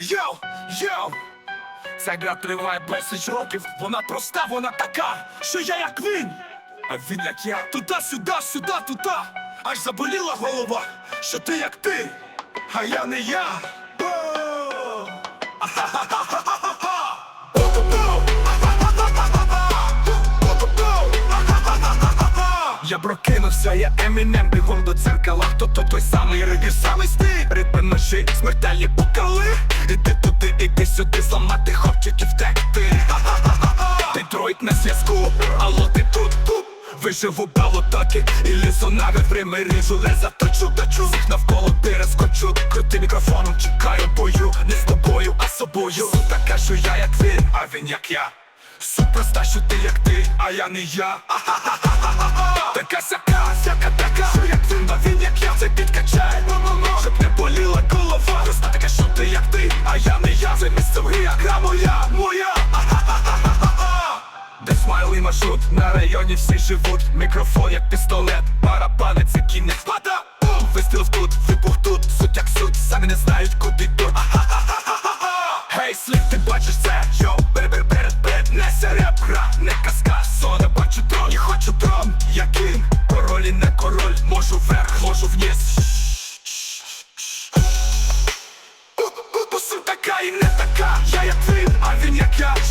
Йоу, йоу! Ця гра триває безліч років, вона проста, вона така, що я як він, а він як я. Туди, сюди, сюди, туди. Аж заболіла голова, що ти як ти, а я не я. Бо! Я прокинувся, я Емінем бігом до дзеркала Хто то той самий ригір, самий стиль? Ритми ножі, смертельні покали. Іди туди, іди сюди, зламати хопчиків втекти. Детройт на зв'язку, алло ти тут, тут Виживу балотаки і лізу навіть примиріжу Леза точу, точу. Всіх навколо перескочу. Крути мікрофоном, чекаю бою. Не з тобою, а собою. Суть така, що я як він, а він як я. Суть проста, що ти як ти, а я не я. Така сяка, сяка така. Що як він, а він як я, це підкачає. Щоб не боліла голова. Проста така, що ти як ти, а я не я Це місце в гра моя, моя. Де смайл маршрут, на районі всі живуть. Мікрофон як пістолет, барабани це кінець. Пада, бум, в тут, вибух тут. Суть як суть, самі не знають куди йдуть Гей, слід, ти бачиш це,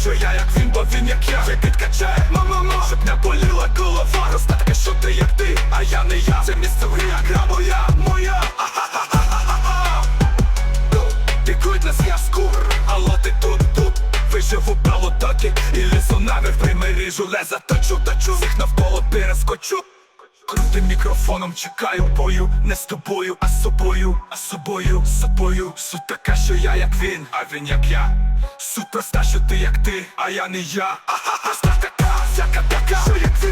Що я як він, бо він як я. Це підкачає, мамо, мо, Щоб не боліла голова. Роста таке, що ти як ти, а я не я. Це місце в грі, а гра моя, моя. Пікують на зв'язку, але ти тут, тут. Виживу балотоки і лісу намір прийми ріжу, Леза точу, точу, мікрофоном чекаю бою Не з тобою, а з собою, а з собою, з собою. Суть така, що я як він, а він як я. Суть проста, що ти як ти, а я не я. Ахаха, проста така, всяка така. Що як він,